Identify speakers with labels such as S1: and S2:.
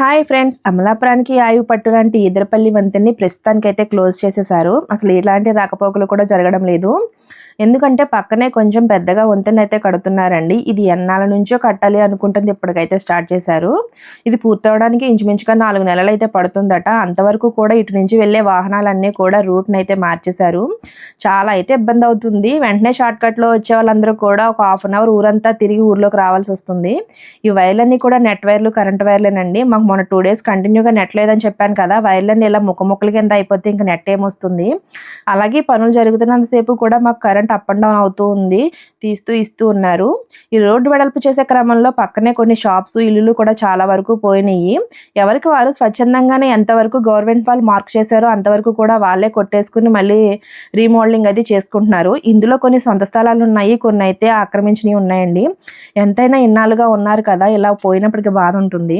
S1: Hi friends అమలాపురానికి ఆయువు పట్టు లాంటి ఈదరపల్లి వంతెన్ని ప్రస్తుతానికైతే క్లోజ్ చేసేసారు. అసలు ఇలాంటి రాకపోకలు కూడా జరగడం లేదు. ఎందుకంటే పక్కనే కొంచెం పెద్దగా వంతెన అయితే కడుతున్నారండి. ఇది ఎన్నాళ్ళ నుంచో కట్టాలి అనుకుంటుంది ఇప్పటికైతే స్టార్ట్ చేశారు. ఇది పూర్తవడానికి ఇంచుమించుగా నాలుగు నెలలు అయితే పడుతుందట. అంతవరకు కూడా ఇటు నుంచి వెళ్ళే వాహనాలన్నీ కూడా రూట్ని అయితే మార్చేశారు. చాలా అయితే ఇబ్బంది అవుతుంది. వెంటనే షార్ట్కట్లో వచ్చే వాళ్ళందరూ కూడా ఒక హాఫ్ అన్ అవర్ ఊరంతా తిరిగి ఊర్లోకి రావాల్సి వస్తుంది. ఈ వైర్లన్నీ కూడా నెట్ వైర్లు కరెంట్ వైర్లేనండి. మాకు మొన్న టూ డేస్ కంటిన్యూగా నెట్ లేదని చెప్పాను కదా వైర్లన్నీ ఇలా ముక్క కింద అయిపోతే ఇంకా నెట్ ఏమొస్తుంది? అలాగే పనులు జరుగుతున్నంతసేపు కూడా మాకు కరెంట్ అప్ అండ్ డౌన్ అవుతూ ఉంది తీస్తూ ఇస్తూ ఉన్నారు. ఈ రోడ్డు వెడల్పు చేసే క్రమంలో పక్కనే కొన్ని షాప్స్ ఇల్లులు కూడా చాలా వరకు పోయినాయి. ఎవరికి వారు స్వచ్ఛందంగానే ఎంతవరకు గవర్నమెంట్ వాళ్ళు మార్క్ చేశారో అంతవరకు కూడా వాళ్ళే కొట్టేసుకుని మళ్ళీ రీమోడలింగ్ అది చేసుకుంటున్నారు. ఇందులో కొన్ని సొంత స్థలాలు ఉన్నాయి కొన్ని అయితే ఆక్రమించినవి ఉన్నాయండి. ఎంతైనా ఇన్నాళ్ళుగా ఉన్నారు కదా ఇలా పోయినప్పటికీ బాధ ఉంటుంది.